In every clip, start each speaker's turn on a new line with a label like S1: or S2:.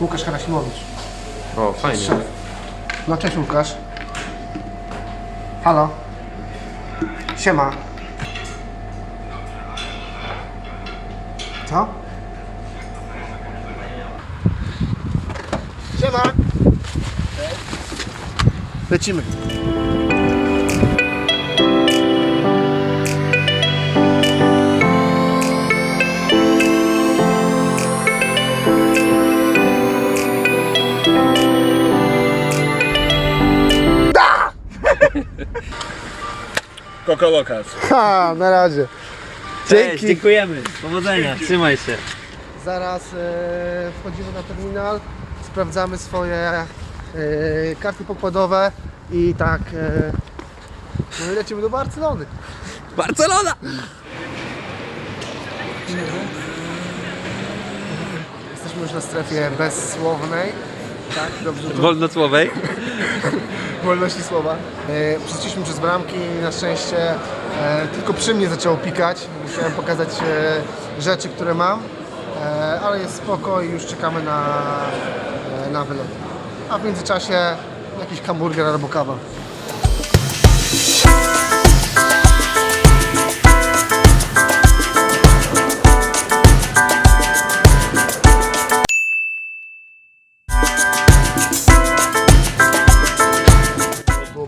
S1: Łukasz Harasimowicz.
S2: O, fajnie.
S1: Szef. No cześć Łukasz. Halo. Siema. Co? Siema. Lecimy.
S3: Koko Lokas.
S1: Ha, na razie.
S2: Cześć, dziękujemy. Powodzenia, trzymaj się.
S1: Zaraz e, wchodzimy na terminal, sprawdzamy swoje e, karty pokładowe i tak e, no i lecimy do Barcelony.
S2: Barcelona!
S1: Jesteśmy już na strefie bezsłownej. Tak, dobrze.
S2: Wolnocłowej.
S1: Wolności słowa. E, Przeszliśmy przez bramki i na szczęście e, tylko przy mnie zaczęło pikać. Musiałem pokazać e, rzeczy, które mam, ale jest spoko i już czekamy na, na wylot. A w międzyczasie jakiś hamburger albo kawa.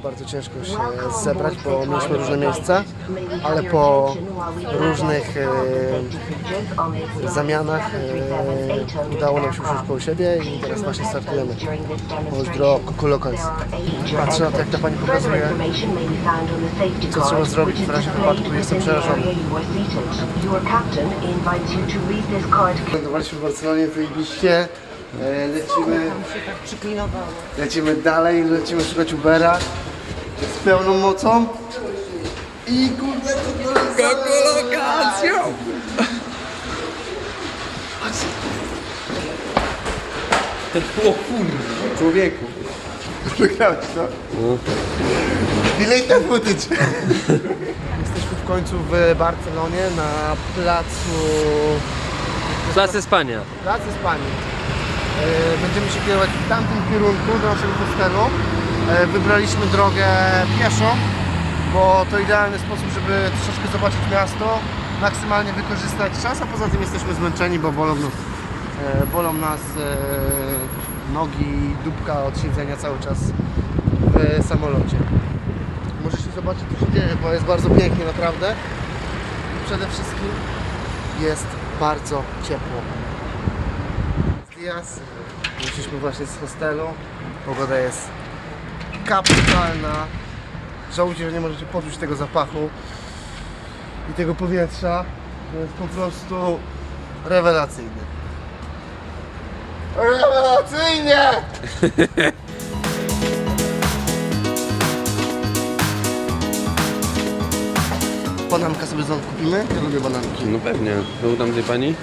S1: Bardzo ciężko się zebrać, bo mieliśmy różne miejsca, ale po różnych e, zamianach e, udało nam się usiąść koło siebie i teraz właśnie startujemy. Pozdro Kokolokans. Patrzę na to, jak ta pani pokazuje,
S4: co trzeba zrobić w razie wypadku. Jestem przerażony.
S1: Lądowaliśmy w Barcelonie, wyjebiście. E, Lecimy, lecimy dalej, lecimy szukać Ubera z pełną mocą. I kurde, co to jest
S2: Kolokacją! Ten o kurwa.
S1: Człowieku. Wygrałeś to? Delay ten footage. Jesteśmy w końcu w Barcelonie na placu...
S2: Klasy spania.
S1: Plac Hiszpanii. E, Będziemy się kierować w tamtym kierunku do naszego hostelu. E, Wybraliśmy drogę pieszo, bo to idealny sposób, żeby troszeczkę zobaczyć miasto, maksymalnie wykorzystać czas, a poza tym jesteśmy zmęczeni, bo bolą e, bolą nas e, nogi i dupka od siedzenia cały czas w samolocie. Możecie zobaczyć co się dzieje, bo jest bardzo pięknie naprawdę. I przede wszystkim jest bardzo ciepło. Dias. Wyszliśmy właśnie z hostelu. Pogoda jest kapitalna. Żałujcie, że nie możecie poczuć tego zapachu i tego powietrza. To jest po prostu rewelacyjne. Rewelacyjnie! Bananka sobie znowu kupimy. Ja lubię bananki.
S2: No pewnie. Był tam tej pani?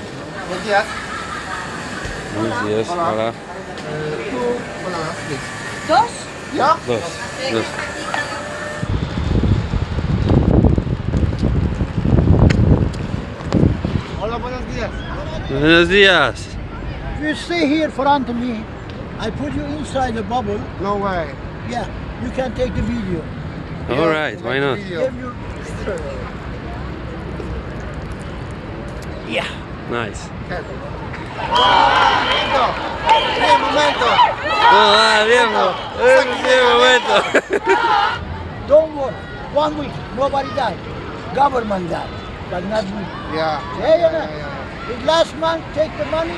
S1: Dias.
S2: Nic jest, hola.
S1: Tu banana.
S4: Dos?
S1: Ja?
S2: Dos. Dos.
S1: Hola, buenos días.
S2: Buenos días.
S5: If you stay here front of me, I put you inside the bubble.
S1: No way.
S5: Yeah, you can take the video.
S2: Alright, why not?
S1: Video.
S5: Give you
S2: Nice.
S1: Momento. Nie, momento.
S2: No, ah, bien, no. Bien, momento.
S5: don't worry. One week, nobody died. Government died, but not we.
S1: Yeah.
S5: Yeah, yeah, yeah. If last month, take the money.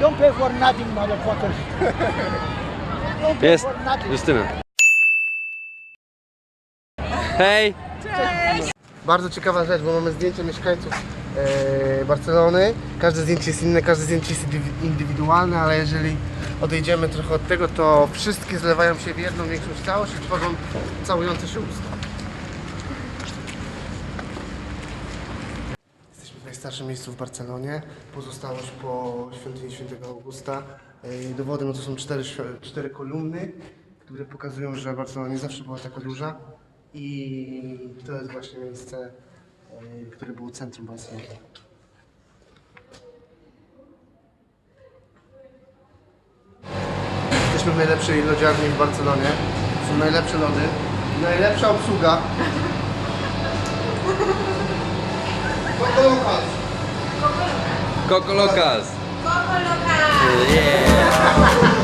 S5: Don't pay for nothing, motherfuckers. don't pay
S2: Jest.
S5: for nothing.
S2: Justyna. Hej!
S1: Bardzo ciekawa rzecz, bo mamy zdjęcia mieszkańców e, Barcelony. Każde zdjęcie jest inne, każde zdjęcie jest indywi- indywidualne, ale jeżeli odejdziemy trochę od tego, to wszystkie zlewają się w jedną większą całość i tworzą całujące się usta. Jesteśmy w najstarszym miejscu w Barcelonie. Pozostałość po świątyni świętego Augusta. Dowodem no to są cztery, cztery kolumny, które pokazują, że Barcelona nie zawsze była taka duża. I to jest właśnie miejsce, e, które było centrum Barcelony. Jesteśmy w najlepszej lodziarni w Barcelonie. Są najlepsze lody. Najlepsza obsługa. Coco Locals.
S2: Coco Locas. Yeah.